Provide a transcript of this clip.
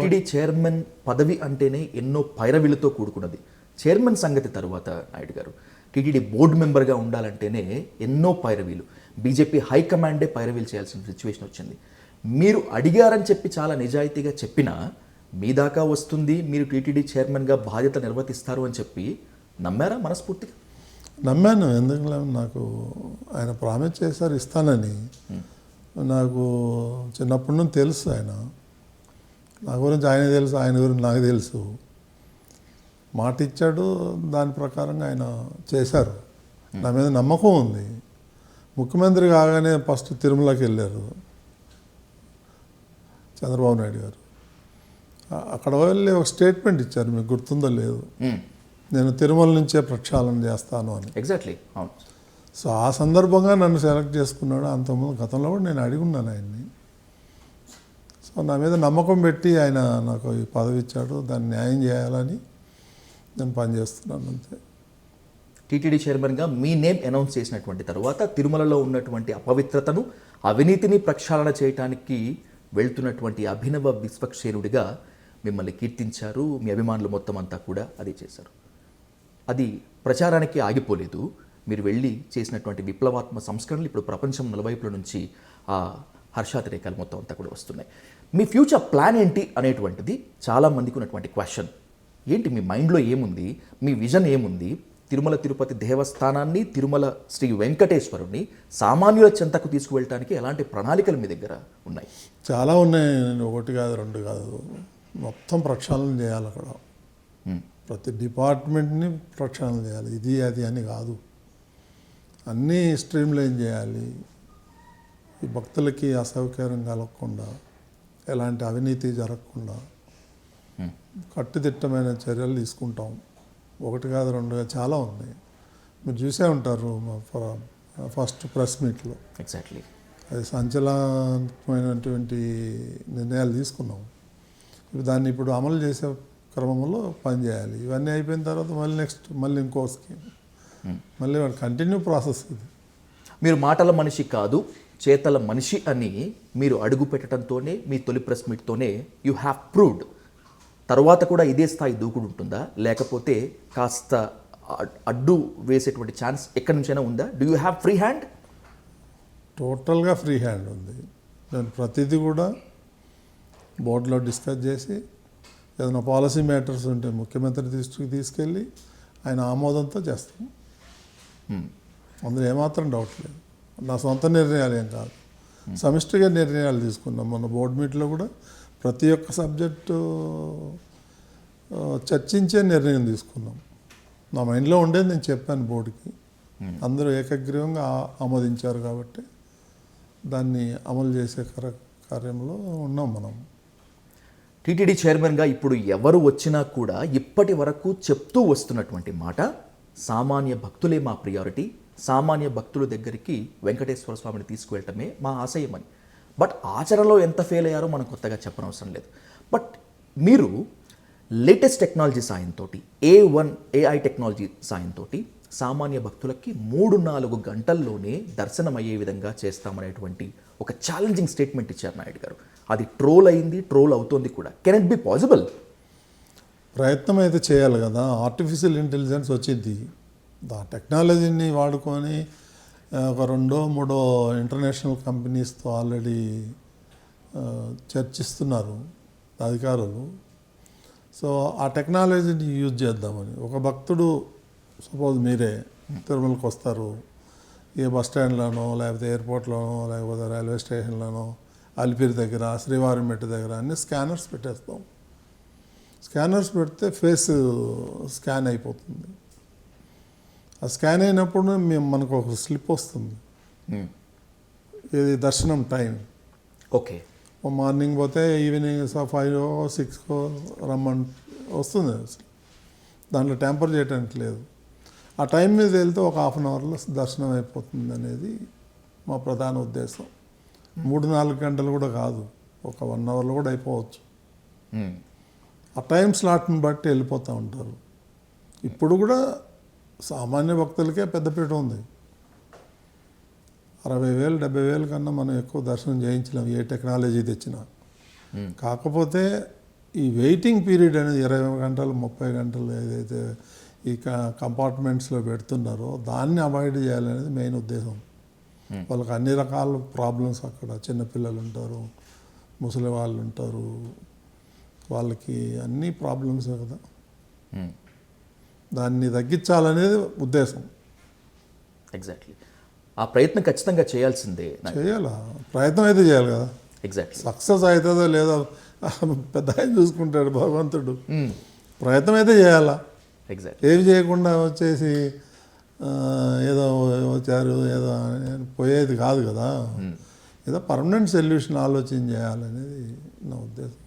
TTD chairman పదవి అంటేనే ఎన్నో పైరవిలతో కూడుకున్నది. చైర్మన్ సంగతి తర్వాత నాయుడు గారు. టీటీడీ బోర్డు మెంబర్గా ఉండాలంటేనే ఎన్నో పైరవీలు. బీజేపీ హైకమాండే పైరవీలు చేయాల్సిన సిచ్యువేషన్ వచ్చింది. మీరు అడిగారని చెప్పి చాలా నిజాయితీగా చెప్పినా మీ దాకా వస్తుంది మీరు టీటీడీ చైర్మన్గా బాధ్యత నిర్వర్తిస్తారు అని చెప్పి నమ్మారా మనస్ఫూర్తిగా? నమ్మాను. ఎందుకు లేవు? నాకు ఆయన ప్రామిస్ చేశారు ఇస్తానని. నాకు చిన్నప్పటి నుంచి తెలుసు ఆయన. నా గురించి ఆయన తెలుసు ఆయన గురించి నాకు తెలుసు. మాట ఇచ్చాడు దాని ప్రకారంగా ఆయన చేశారు. నా మీద నమ్మకం ఉంది. ముఖ్యమంత్రి కాగానే ఫస్ట్ తిరుమలకి వెళ్ళారు చంద్రబాబు నాయుడు గారు. అక్కడ వెళ్ళి ఒక స్టేట్మెంట్ ఇచ్చారు మీకు గుర్తుందో లేదు. నేను తిరుమల నుంచే ప్రక్షాళన చేస్తాను అని. ఎగ్జాక్ట్లీ అవును. సో ఆ సందర్భంగా నన్ను సెలెక్ట్ చేసుకున్నాడు. అంతకుముందు గతంలో కూడా నేను అడిగి ఉన్నాను ఆయన్ని. సో నా మీద నమ్మకం పెట్టి ఆయన నాకు ఈ పదవి ఇచ్చాడు దాన్ని న్యాయం చేయాలని నేను పనిచేస్తున్నాను అంతే. టీటీడీ చైర్మన్గా మీ నేమ్ అనౌన్స్ చేసినటువంటి తర్వాత తిరుమలలో ఉన్నటువంటి అపవిత్రతను అవినీతిని ప్రక్షాళన చేయటానికి వెళ్తున్నటువంటి అభినవ విశ్వక్షేణుడిగా మిమ్మల్ని కీర్తించారు మీ అభిమానులు మొత్తం అంతా కూడా అదే చేశారు. అది ప్రచారానికి ఆగిపోలేదు. మీరు వెళ్ళి చేసినటువంటి విప్లవాత్మ సంస్కరణలు ఇప్పుడు ప్రపంచం నలువైపుల నుంచి ఆ హర్షాతిరేకాలు మొత్తం అంతా కూడా వస్తున్నాయి. మీ ఫ్యూచర్ ప్లాన్ ఏంటి అనేటువంటిది చాలా మందికి ఉన్నటువంటి క్వశ్చన్. ఏంటి? మీ మైండ్లో ఏముంది? మీ విజన్ ఏముంది? తిరుమల తిరుపతి దేవస్థానాన్ని తిరుమల శ్రీ వెంకటేశ్వరుని సామాన్యుల చెంతకు తీసుకువెళ్ళటానికి ఎలాంటి ప్రణాళికలు మీ దగ్గర ఉన్నాయి? చాలా ఉన్నాయి. నేను ఒకటి కాదు రెండు కాదు. మొత్తం ప్రక్షాళన చేయాలి అక్కడ. ప్రతి డిపార్ట్మెంట్ని ప్రక్షాళన చేయాలి. ఇది అది అని కాదు. అన్నీ స్ట్రీమ్ లైన్ చేయాలి. ఈ భక్తులకి అసౌకర్యం కలగకుండా ఎలాంటి అవినీతి జరగకుండా. కట్టుదిట్టమైన చర్యలు తీసుకుంటాం. ఒకటి కాదు రెండు కాదు చాలా ఉన్నాయి మీరు చూసే ఉంటారు ఫస్ట్ ప్రెస్ మీట్లో. ఎగ్జాక్ట్లీ. అది సంచలనమైనటువంటి నిర్ణయాలు తీసుకున్నాం. దాన్ని ఇప్పుడు అమలు చేసే క్రమంలో పనిచేయాలి. ఇవన్నీ అయిపోయిన తర్వాత మళ్ళీ నెక్స్ట్ మళ్ళీ ఇంకో స్కీమ్. మళ్ళీ కంటిన్యూ ప్రాసెస్ ఇది. మీరు మాటల మనిషి కాదు. చేతల మనిషి అని మీరు అడుగు పెట్టడంతోనే మీ తొలి ప్రెస్ మీట్తోనే యూ హ్యావ్ ప్రూవ్డ్ తర్వాత కూడా ఇదే స్థాయి దూకుడు ఉంటుందా? లేకపోతే కాస్త అడ్- అడ్డు వేసేటువంటి ఛాన్స్ ఎక్కడి నుంచైనా ఉందా? Do you have free hand టోటల్గా ఫ్రీ హ్యాండ్ ఉంది. నేను ప్రతిదీ కూడా బోర్డులో డిస్కస్ చేసి ఏదైనా పాలసీ మ్యాటర్స్ ఉంటే ముఖ్యమంత్రి దృష్టికి తీసుకెళ్ళి ఆయన ఆమోదంతో చేస్తాం. అందులో ఏమాత్రం డౌట్ లేదు. నా సొంత నిర్ణయాలు ఏం కాదు. సమిష్టిగా నిర్ణయాలు తీసుకున్నాం మన బోర్డు మీట్లో కూడా. ప్రతి ఒక్క సబ్జెక్టు చర్చించే నిర్ణయం తీసుకున్నాం. నా మైండ్లో ఉండేది నేను చెప్పాను బోర్డుకి. అందరూ ఏకగ్రీవంగా ఆమోదించారు కాబట్టి దాన్ని అమలు చేసే కర కార్యంలో ఉన్నాం మనం. టీటీడీ చైర్మన్గా ఇప్పుడు ఎవరు వచ్చినా కూడా ఇప్పటి వరకు చెప్తూ వస్తున్నటువంటి మాట సామాన్య భక్తులే మా ప్రియారిటీ సామాన్య భక్తుల దగ్గరికి వెంకటేశ్వర స్వామిని తీసుకువెళ్ళటమే మా ఆశయం అని బట్ ఆచరణలో ఎంత ఫెయిల్ అయ్యారో మనం కొత్తగా చెప్పనవసరం లేదు. బట్ మీరు లేటెస్ట్ టెక్నాలజీ సాయంతో ఏ వన్ ఏఐ టెక్నాలజీ సాయంతో సామాన్య భక్తులకి మూడు నాలుగు గంటల్లోనే దర్శనం అయ్యే విధంగా చేస్తామనేటువంటి ఒక ఛాలెంజింగ్ స్టేట్మెంట్ ఇచ్చారు నాయుడు గారు. అది ట్రోల్ అయింది ట్రోల్ అవుతోంది కూడా. కెన్ ఇట్ బి పాసిబుల్ ప్రయత్నం అయితే చేయాలి కదా. ఆర్టిఫిషియల్ ఇంటెలిజెన్స్ వచ్చింది. దా టెక్నాలజీని వాడుకొని ఒక రెండో మూడో ఇంటర్నేషనల్ కంపెనీస్తో ఆల్రెడీ చర్చిస్తున్నారు అధికారులు. సో ఆ టెక్నాలజీని యూజ్ చేద్దామని. ఒక భక్తుడు సపోజ్ మీరే తిరుమలకి వస్తారు. ఏ బస్ స్టాండ్లోనో లేకపోతే ఎయిర్పోర్ట్లోనో లేకపోతే రైల్వే స్టేషన్లోనో అలిపిరి దగ్గర శ్రీవారి మెట్టు దగ్గర అన్ని స్కానర్స్ పెట్టేస్తాం. స్కానర్స్ పెడితే ఫేస్ స్కాన్ అయిపోతుంది. ఆ స్కాన్ అయినప్పుడు మేము మనకు ఒక స్లిప్ వస్తుంది. ఇది దర్శనం టైం. ఓకే. మార్నింగ్ పోతే ఈవినింగ్ ఫైవ్ సిక్స్కో రమ్మని వస్తుంది. దాంట్లో టెంపర్ చేయడానికి లేదు. ఆ టైం మీద వెళ్తే ఒక హాఫ్ అన్ అవర్లో దర్శనం అయిపోతుంది అనేది మా ప్రధాన ఉద్దేశం. మూడు నాలుగు గంటలు కూడా కాదు. ఒక వన్ అవర్లో కూడా అయిపోవచ్చు. ఆ టైం స్లాట్ని బట్టి వెళ్ళిపోతూ ఉంటారు. ఇప్పుడు కూడా సామాన్య భక్తులకే పెద్దపీట ఉంది. అరవై వేలు డెబ్బై వేలు కన్నా మనం ఎక్కువ దర్శనం చేయించలేం ఏ టెక్నాలజీ తెచ్చినా. కాకపోతే ఈ వెయిటింగ్ పీరియడ్ అనేది ఇరవై గంటలు ముప్పై గంటలు ఏదైతే ఈ కంపార్ట్మెంట్స్లో పెడుతున్నారో దాన్ని అవాయిడ్ చేయాలనేది మెయిన్ ఉద్దేశం. వాళ్ళకి అన్ని రకాల ప్రాబ్లమ్స్ అక్కడ చిన్నపిల్లలు ఉంటారు ముసలి వాళ్ళు ఉంటారు. వాళ్ళకి అన్ని ప్రాబ్లమ్స్ కదా. మ్మ్. దాన్ని తగ్గించాలనేది ఉద్దేశం. ఎగ్జాక్ట్లీ ఆ ప్రయత్నం ఖచ్చితంగా చేయాల్సిందే చేయాలా? ప్రయత్నం అయితే చేయాలి కదా. ఎగ్జాక్ట్లీ సక్సెస్ అవుతుందో లేదో పెద్ద ఆయన చూసుకుంటాడు భగవంతుడు. ప్రయత్నం అయితే చేయాలా? ఎగ్జాక్ట్లీ ఏమి చేయకుండా వచ్చేసి ఏదో వచ్చారు ఏదో అని పోయేది కాదు కదా. ఏదో పర్మనెంట్ సొల్యూషన్ ఆలోచన చేయాలనేది నా ఉద్దేశం.